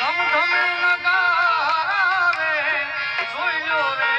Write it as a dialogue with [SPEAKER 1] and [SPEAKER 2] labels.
[SPEAKER 1] ધમ ધમે નગારા રે જોઈ લો રે